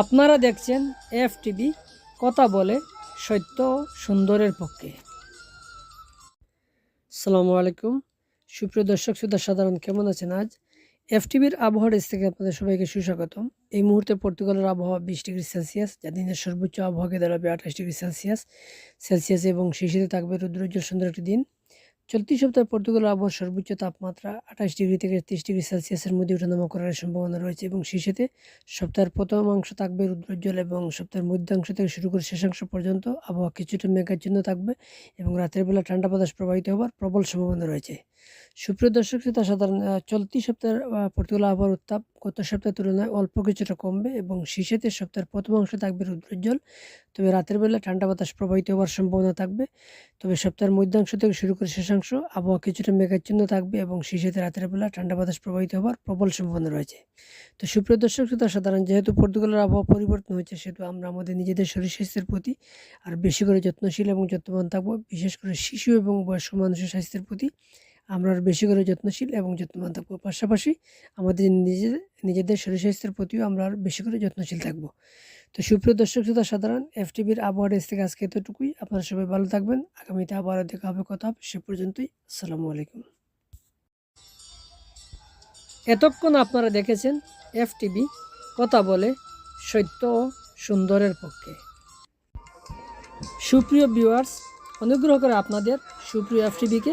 আপনারা দেখছেন F TV কথা বলে সত্য সুন্দরের পক্ষে। সালামু আলাইকুম। সুপ্রিয় দর্শক, শ্রোতা, সাধারণ, কেমন আছেন আজ? এফ টিভির আবহাওয়া ডেস্ক থেকে আপনাদের সবাইকে সুস্বাগতম। এই মুহূর্তে পর্তুগালের আবহাওয়া বিশ ডিগ্রি সেলসিয়াস যা দিনের সর্বোচ্চ আবহাওয়াকে দাঁড়াবে আঠাশ ডিগ্রি সেলসিয়াস। সেলসিয়াস এবং শিশিরে থাকবে রুদ্রোজ্জ্বল সুন্দর একটি দিন। চলতি সপ্তাহে পর্তুগাল আবহাওয়ার সর্বোচ্চ তাপমাত্রা আঠাশ ডিগ্রি থেকে তিরিশ ডিগ্রি সেলসিয়াসের মধ্যে ওঠানামা করার সম্ভাবনা রয়েছে এবং শীষেতে সপ্তাহের প্রথম অংশ থাকবে রুদ্রোজ্জ্বল এবং সপ্তাহের মধ্যাংশ থেকে শুরু করে শেষাংশ পর্যন্ত আবহাওয়া কিছুটা মেঘাচ্ছন্ন থাকবে এবং রাতের বেলা ঠান্ডা বাতাস প্রবাহিত হওয়ার প্রবল সম্ভাবনা রয়েছে। সুপ্রিয় দর্শক শ্রোতা সাধারণ চলতি সপ্তাহের আহ, পর্তুগাল আবহাওয়ার উত্তাপ গত সপ্তাহের তুলনায় অল্প কিছুটা কমবে এবং শীষেতে সপ্তাহের প্রথম অংশ থাকবে রুদ্রোজ্জ্বল। তবে রাতের বেলা ঠান্ডা বাতাস প্রবাহিত হওয়ার সম্ভাবনা থাকবে। তবে সপ্তাহের মধ্যাংশ থেকে শুরু করে শেষাংশ আবহাওয়া কিছুটা মেঘাচ্ছন্ন থাকবে এবং শীষেতে রাতের বেলা ঠান্ডা বাতাস প্রবাহিত হওয়ার প্রবল সম্ভাবনা রয়েছে। তো সুপ্রিয় দর্শক শ্রোতা সাধারণ যেহেতু পর্তুগালের আবহাওয়া পরিবর্তন হয়েছে সেহেতু আমরা আমাদের নিজেদের শরীর স্বাস্থ্যের প্রতি আর বেশি করে যত্নশীল এবং যত্নবান থাকব। বিশেষ করে শিশু এবং বয়স্ক মানুষের স্বাস্থ্যের প্রতি আমরা আরও বেশি করে যত্নশীল এবং যত্নবান থাকব পাশাপাশি আমাদের নিজেদের নিজেদের শরীর স্বাস্থ্যের প্রতিও আমরা আর বেশি করে যত্নশীল থাকব। তো সুপ্রিয় দর্শক, শ্রোতা, সাধারণ, এফটিভির আবহাওয়ার ডেস্ক থেকে আজকে এতটুকুই। আপনারা সবাই ভালো থাকবেন। আগামীতে আবার দেখা হবে, কথা হবে সে পর্যন্তই। আসসালামু আলাইকুম। এতক্ষণ আপনারা দেখেছেন এফটিভি কথা বলে সত্য ও সুন্দরের পক্ষে। সুপ্রিয় ভিউয়ার্স, অনুগ্রহ করে আপনাদের সুপ্রিয় এফটিভিকে